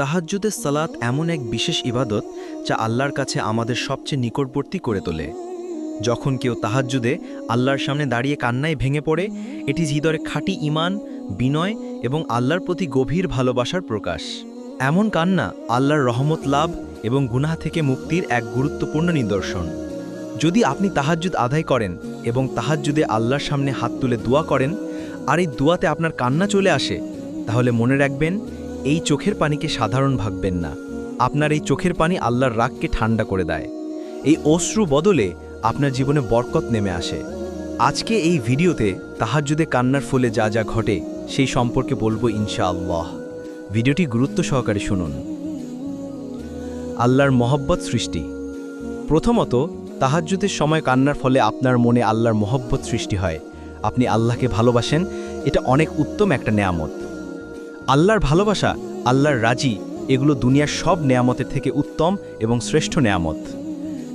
তাহাজ্জুদের সালাত এমন এক বিশেষ ইবাদত যা আল্লাহর কাছে আমাদের সবচেয়ে নিকটবর্তী করে তোলে। যখন কেউ তাহাজ্জুদে আল্লাহর সামনে দাঁড়িয়ে কান্নায় ভেঙে পড়ে, এটি হৃদয়ের খাঁটি ইমান বিনয় এবং আল্লাহর প্রতি গভীর ভালোবাসার প্রকাশ। এমন কান্না আল্লাহর রহমত লাভ এবং গুনাহ থেকে মুক্তির এক গুরুত্বপূর্ণ নিদর্শন। যদি আপনি তাহাজ্জুদ আদায় করেন এবং তাহাজ্জুদে আল্লাহর সামনে হাত তুলে দোয়া করেন, আর এই দোয়াতে আপনার কান্না চলে আসে, তাহলে মনে রাখবেন এই চোখের পানিকে সাধারণ ভাববেন না। আপনার এই চোখের পানি আল্লাহর রাগকে ঠান্ডা করে দেয়। এই অশ্রু বদলে আপনার জীবনে বরকত নেমে আসে। আজকে এই ভিডিওতে তাহাজ্জুদে কান্নার ফলে যা যা ঘটে, সেই সম্পর্কে বলব ইনশাআল্লাহ। ভিডিওটি গুরুত্ব সহকারে শুনুন। আল্লাহর মহব্বত সৃষ্টি। প্রথমত, তাহাজ্জুদের সময় কান্নার ফলে আপনার মনে আল্লাহর মহব্বত সৃষ্টি হয়। আপনি আল্লাহকে ভালোবাসেন, এটা অনেক উত্তম একটা নেয়ামত। আল্লাহর ভালোবাসা, আল্লাহর রাজি, এগুলো দুনিয়ার সব নেয়ামতের থেকে উত্তম এবং শ্রেষ্ঠ নেয়ামত।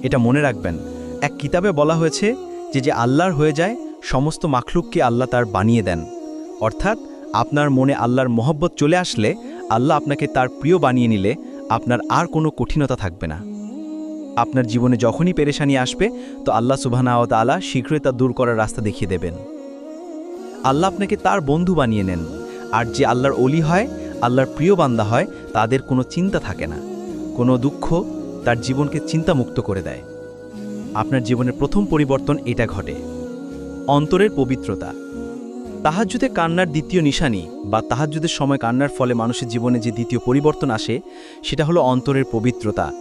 এটা মনে রাখবেন, এক কিতাবে বলা হয়েছে যে যে আল্লাহর হয়ে যায়, সমস্ত মাখলুককে আল্লাহ তার বানিয়ে দেন। অর্থাৎ, আপনার মনে আল্লাহর মহব্বত চলে আসলে, আল্লাহ আপনাকে তার প্রিয় বানিয়ে নিলে, আপনার আর কোনো কঠিনতা থাকবে না। আপনার জীবনে যখনই পেরেশানি আসবে, তো আল্লাহ সুবাহানাও আলা শীঘ্রই তা দূর করার রাস্তা দেখিয়ে দেবেন। আল্লাহ আপনাকে তার বন্ধু বানিয়ে নেন। আর যে আল্লাহর অলি হয়, আল্লাহর প্রিয় বান্দা হয়, তাদের কোনো চিন্তা থাকে না। কোনো দুঃখ তার জীবনকে চিন্তামুক্ত করে দেয়। আপনার জীবনের প্রথম পরিবর্তন এটা ঘটে। অন্তরের পবিত্রতা। তাহাজ্জুদে কান্নার দ্বিতীয় নিশানি বা তাহাজ্জুদের সময় কান্নার ফলে মানুষের জীবনে যে দ্বিতীয় পরিবর্তন আসে, সেটা হলো অন্তরের পবিত্রতা।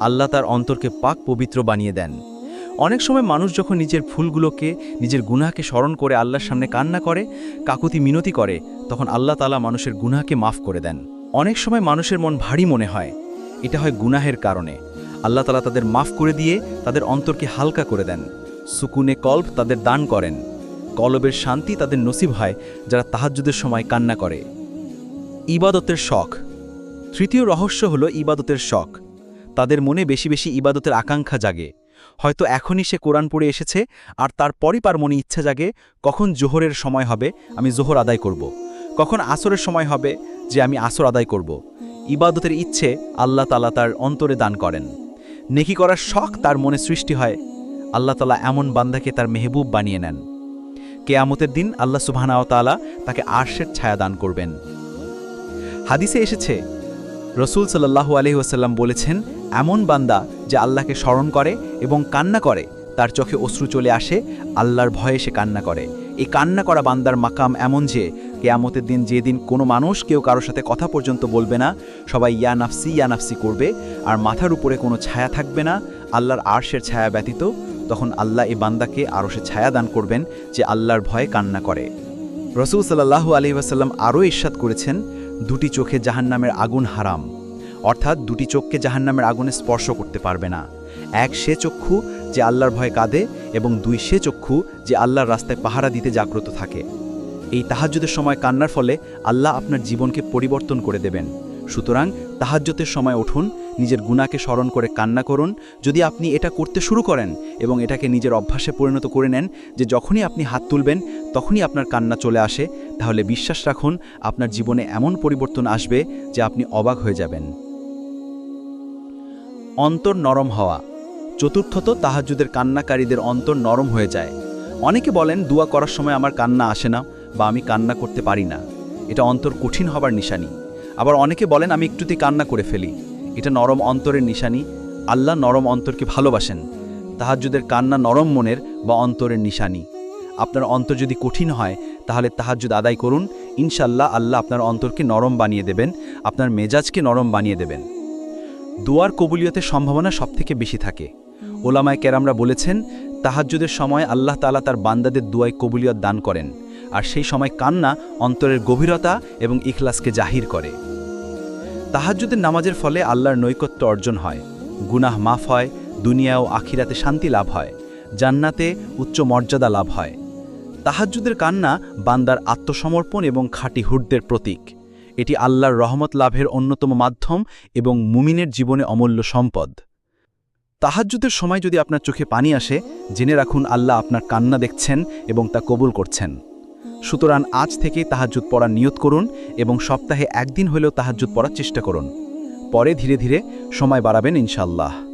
আল্লাহ তার অন্তরকে পাক পবিত্র বানিয়ে দেন। অনেক সময় মানুষ যখন নিজের ভুলগুলোকে, নিজের গুনাহকে স্মরণ করে আল্লাহর সামনে কান্না করে, কাকুতি মিনতি করে, তখন আল্লাহ তালা মানুষের গুনাহকে মাফ করে দেন। অনেক সময় মানুষের মন ভারী মনে হয়। এটা হয় গুনাহের কারণে। আল্লাহ তালা তাদের মাফ করে দিয়ে তাদের অন্তরকে হালকা করে দেন। সুকুনে কল্প তাদের দান করেন। কলবের শান্তি তাদের নসিব হয়, যারা তাহাজ্জুদের সময় কান্না করে। ইবাদতের শখ। তৃতীয় রহস্য হলো ইবাদতের শখ। তাদের মনে বেশি বেশি ইবাদতের আকাঙ্ক্ষা জাগে। হয়তো এখনই সে কোরআন পড়ে এসেছে, আর তারপরই পার মনে ইচ্ছা জাগে কখন জোহরের সময় হবে আমি জোহর আদায় করব। কখন আসরের সময় হবে যে আমি আসর আদায় করব। ইবাদতের ইচ্ছে আল্লাহ তালা তার অন্তরে দান করেন নেকি করার শখ তার মনে সৃষ্টি হয় আল্লাহ তালা এমন বান্দাকে তার মেহবুব বানিয়ে নেন কেয়ামতের দিন আল্লাহ সুবাহানাও তালা তাকে আর্শের ছায়া দান করবেন হাদিসে এসেছে, রসুল সাল্লাহু আলহি ওসাল্লাম বলেছেন এমন বান্দা যে আল্লাহকে স্মরণ করে এবং কান্না করে, তার চোখে অশ্রু চলে আসে, আল্লাহর ভয়ে সে কান্না করে। এই কান্না করা বান্দার মাকাম এমন যে, কেয়ামতের দিন যেদিন কোনো মানুষ কেউ কারোর সাথে কথা পর্যন্ত বলবে না, সবাই ইয়া নাফসি ইয়া নাফসি করবে, আর মাথার উপরে কোনো ছায়া থাকবে না, আল্লাহর আরশের ছায়া ব্যতীত, তখন আল্লাহ এই বান্দাকে আরও সে ছায়া দান করবেন যে আল্লাহর ভয়ে কান্না করে। রসুল সাল্লাহু আলহি আসাল্লাম আরও ইস্বাদ করেছেন, দুটি চোখে জাহান্নামের আগুন হারাম। অর্থাৎ দুটি চোখকে জাহান্নামের আগুনে স্পর্শ করতে পারবে না। এক সে চক্ষু যে আল্লাহর ভয়ে কাঁদে এবং দুই সে চক্ষু যে আল্লাহর রাস্তায় পাহারা দিতে জাগ্রত থাকে। এই তাহাজ্যতের সময় কান্নার ফলে আল্লাহ আপনার জীবনকে পরিবর্তন করে দেবেন। সুতরাং তাহাজ্যতের সময় উঠুন, নিজের গুণাকে স্মরণ করে কান্না করুন। যদি আপনি এটা করতে শুরু করেন এবং এটাকে নিজের অভ্যাসে পরিণত করে নেন যে যখনই আপনি হাত তুলবেন, তখনই আপনার কান্না চলে আসে, তাহলে বিশ্বাস রাখুন, আপনার জীবনে এমন পরিবর্তন আসবে যে আপনি অবাক হয়ে যাবেন। অন্তর নরম হওয়া। চতুর্থত তাহাজুদের কান্নাকারীদের অন্তর নরম হয়ে যায়। অনেকে বলেন, দুয়া করার সময় আমার কান্না আসে না বা আমি কান্না করতে পারি না। এটা অন্তর কঠিন হবার নিশানি। আবার অনেকে বলেন, আমি একটুতেই কান্না করে ফেলি। এটা নরম অন্তরের নিশানি। আল্লাহ নরম অন্তরকে ভালোবাসেন। তাহাজুদের কান্না নরম মনের বা অন্তরের নিশানি। আপনার অন্তর যদি কঠিন হয়, তাহলে তাহাজুদ আদায় করুন। ইনশাল্লাহ আল্লাহ আপনার অন্তরকে নরম বানিয়ে দেবেন। আপনার মেজাজকে নরম বানিয়ে দেবেন। দোয়ার কবুলিয়তের সম্ভাবনা সবথেকে বেশি থাকে। ওলামায় কেরামরা বলেছেন, তাহাজ্জুদের সময় আল্লাহ তালা তার বান্দাদের দুয়ায় কবুলিয়ত দান করেন, আর সেই সময় কান্না অন্তরের গভীরতা এবং ইখলাসকে জাহির করে। তাহাজ্জুদের নামাজের ফলে আল্লাহর নৈকট্য অর্জন হয়, গুনাহ মাফ হয়, দুনিয়া ও আখিরাতে শান্তি লাভ হয়, জান্নাতে উচ্চ মর্যাদা লাভ হয়। তাহাজ্জুদের কান্না বান্দার আত্মসমর্পণ এবং খাঁটি হুডদের প্রতীক। এটি আল্লাহর রহমত লাভের অন্যতম মাধ্যম এবং মুমিনের জীবনে অমূল্য সম্পদ। তাহাজ্জুদের সময় যদি আপনার চোখে পানি আসে, জেনে রাখুন আল্লাহ আপনার কান্না দেখছেন এবং তা কবুল করছেন। সুতরাং আজ থেকে তাহাজ্জুদ পড়ার নিয়ত করুন এবং সপ্তাহে একদিন হলেও তাহাজ্জুদ পড়ার চেষ্টা করুন। পরে ধীরে ধীরে সময় বাড়াবেন ইনশাল্লাহ